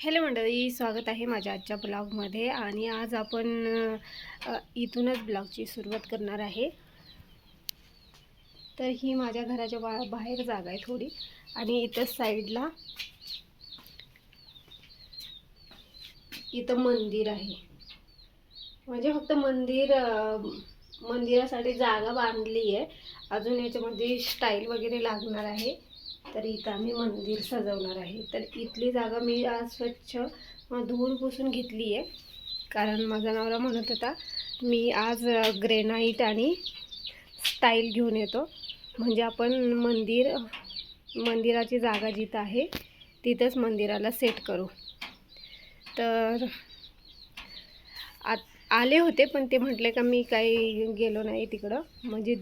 Hello मंडळी स्वागत आहे माझ्या आजच्या ब्लॉगमध्ये आणि आज आपण इथूनच ब्लॉगची सुरुवात करणार आहे. तर ही माझ्या घराच्या बा बाहेर जागा आहे थोडी आणि इथं साईडला इथं मंदिर आहे. म्हणजे फक्त मंदिर मंदिरासाठी जागा बांधली आहे. अजून याच्यामध्ये स्टाईल वगैरे लागणार आहे. तर इथं आम्ही मंदिर सजवणार आहे. तर इथली जागा मी आज स्वच्छ धूळ पुसून घेतली आहे. कारण माझा नवरा म्हणत होता मी आज ग्रेनाईट आणि स्टाईल घेऊन येतो. म्हणजे आपण मंदिर मंदिराची जागा जिथं आहे तिथंच मंदिराला सेट करू. तर आत आले होते पण ते म्हटले का मी काही गेलो नाही तिकडं. म्हणजे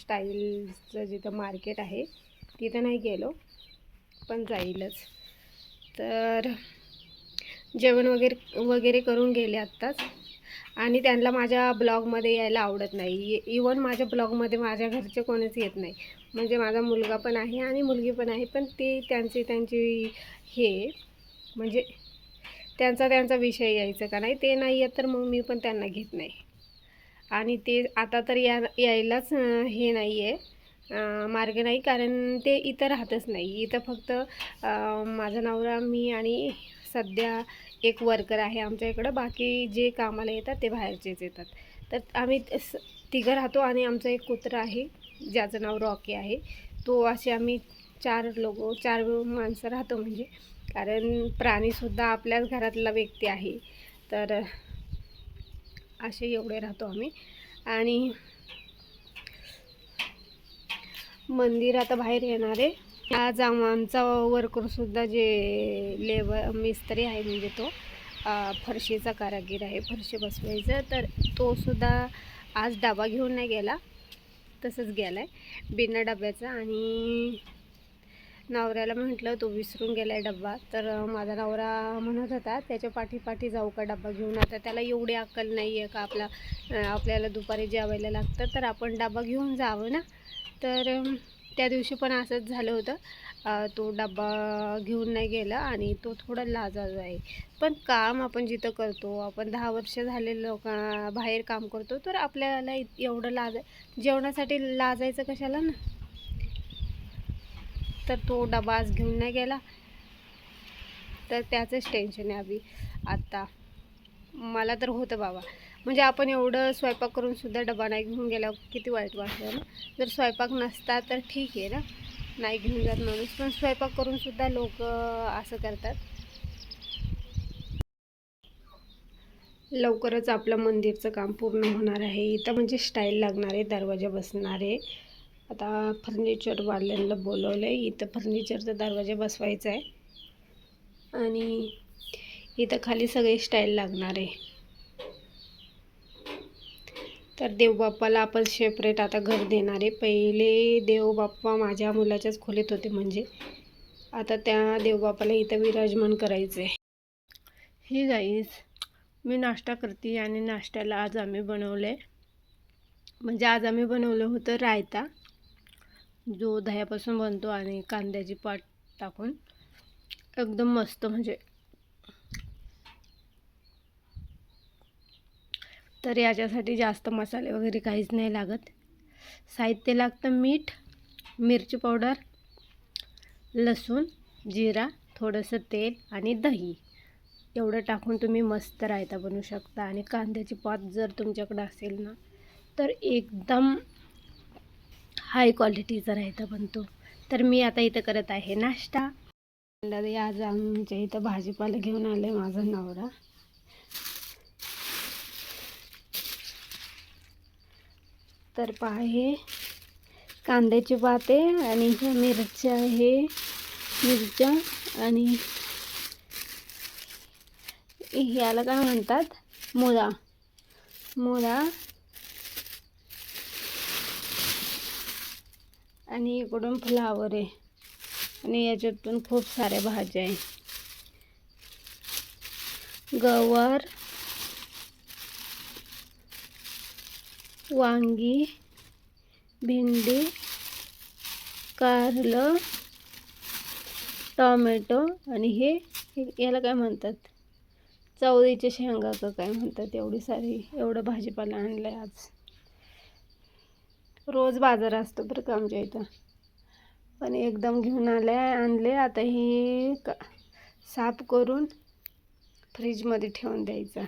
स्टाईलचं जिथं मार्केट आहे तिथं नाही गेलो पण जाईलच. तर जेवण वगैरे वगैरे करून गेले आत्ताच. आणि त्यांना माझ्या ब्लॉगमध्ये यायला आवडत नाही. इवन माझ्या ब्लॉगमध्ये माझ्या घरचे कोणीच येत नाही. म्हणजे माझा मुलगा पण आहे आणि मुलगी पण आहे पण ते त्यांची त्यांची हे म्हणजे त्यांचा त्यांचा विषय यायचा का नाही ते नाही येत तर मग मी पण त्यांना घेत नाही. आणि ते आता तर या यायलाच हे नाही आहे मार्ग नाही कारण ते इथं राहतच नाही. इथं फक्त माझा नवरा मी आणि सध्या एक वर्कर आहे आमच्या इकडं. बाकी जे कामाला येतात ते बाहेरचेच येतात. तर आम्ही स- तिघं राहतो आणि आमचं एक कुत्रा आहे ज्याचं नाव रॉकी आहे. तो असे आम्ही चार लोक चार माणसं राहतो म्हणजे. कारण प्राणीसुद्धा आपल्याच घरातला व्यक्ती आहे. तर असे एवढे राहतो आम्ही. आणि मंदिर आता बाहेर येणार आहे. आज आमचा वर्करसुद्धा जे लेबर मिस्त्री आहे म्हणजे तो फरशीचा कारागीर आहे फरशी बसवायचं. तर तो सुद्धा आज डबा घेऊन नाही गेला. तसंच गेला आहे बिना डब्याचा आणि नवऱ्याला म्हटलं तो विसरून गेला आहे डब्बा. तर माझा नवरा म्हणत होता त्याच्या पाठीपाठी जाऊ का डब्बा घेऊन? आता त्याला एवढी अक्कल नाही आहे का आपला आपल्याला दुपारी जेवायला लागतं? तर आपण डबा घेऊन जावं ना? तर त्या दिवशी पण असंच झालं होतं. तो डबा घेऊन नाही गेला आणि तो थोडा लाजाळू आहे. पण काम आपण जिथं करतो आपण दहा वर्ष झाले लोक बाहेर काम करतो तर आपल्याला एवढं लाज जेवणासाठी लाजायचं कशाला ना? तर तो डबा आज घेऊन नाही गेला. तर त्याचंच टेन्शन आहे आम्ही. आत्ता मला तर होतं बाबा. म्हणजे आपण एवढं स्वयंपाक करून सुद्धा डबा नाही घेऊन गेल्यावर किती वाईट वाटतं ना? जर स्वयंपाक नसता तर ठीक आहे ना? नाही घेऊन जात माणूस. पण स्वयंपाक करून सुद्धा लोक असं करतात. लवकरच आपलं मंदिरचं काम पूर्ण होणार आहे. इथं म्हणजे स्टाईल लागणार आहे दरवाजा बसणार. आहे आता फर्निचरवाल्यांना बोलवलं आहे इथं फर्निचरचा दरवाजा बसवायचा आहे आणि इथं खाली सगळे स्टाईल लागणार. आहे तर देवबाप्पाला आपण सेपरेट आता घर देणार आहे. पहिले देवबाप्पा माझ्या मुलाच्याच खोलीत होते म्हणजे. आता त्या देवबाप्पाला इथं विराजमान करायचं आहे हे गाईज मी नाश्ता करते आणि नाश्त्याला आज आम्ही बनवलं आहे म्हणजे आज आम्ही बनवलं होतं रायता. जो दह्यापासून बनतो आणि कांद्याची पाट टाकून. एकदम मस्त म्हणजे तर याच्यासाठी जास्त मसाले वगैरे काहीच नाही लागत. साहित्य लागतं मीठ मिरची पावडर लसूण जिरा थोडंसं तेल आणि दही. एवढं टाकून तुम्ही मस्त रायता बनवू शकता आणि कांद्याची पात जर तुमच्याकडं असेल ना तर एकदम हाय क्वालिटीचा रायता बनतो. तर मी आता इथं करत आहे नाश्ता. आज आमच्या इथं भाजीपाला घेऊन आले माझा नवरा. तर पहा हे कांद्याची पाते आणि ह्या मिरच्या आहे. मिरच्या आणि ह्याला काय म्हणतात? मुळा. मुळा. आणि इकडून फ्लावर आहे. आणि याच्यातून खूप साऱ्या भाज्या आहे. गवार. वांगी भेंडी कारलं टॉमॅटो आणि हे याला काय म्हणतात? चवळीच्या शेंगा का काय म्हणतात? एवढी सारी एवढं भाजीपाला आणलंय आज. रोज बाजार असतो बरं का आमच्या इथं. पण एकदम घेऊन आले आणले. आता ही का साफ करून फ्रीजमध्ये ठेवून द्यायचा.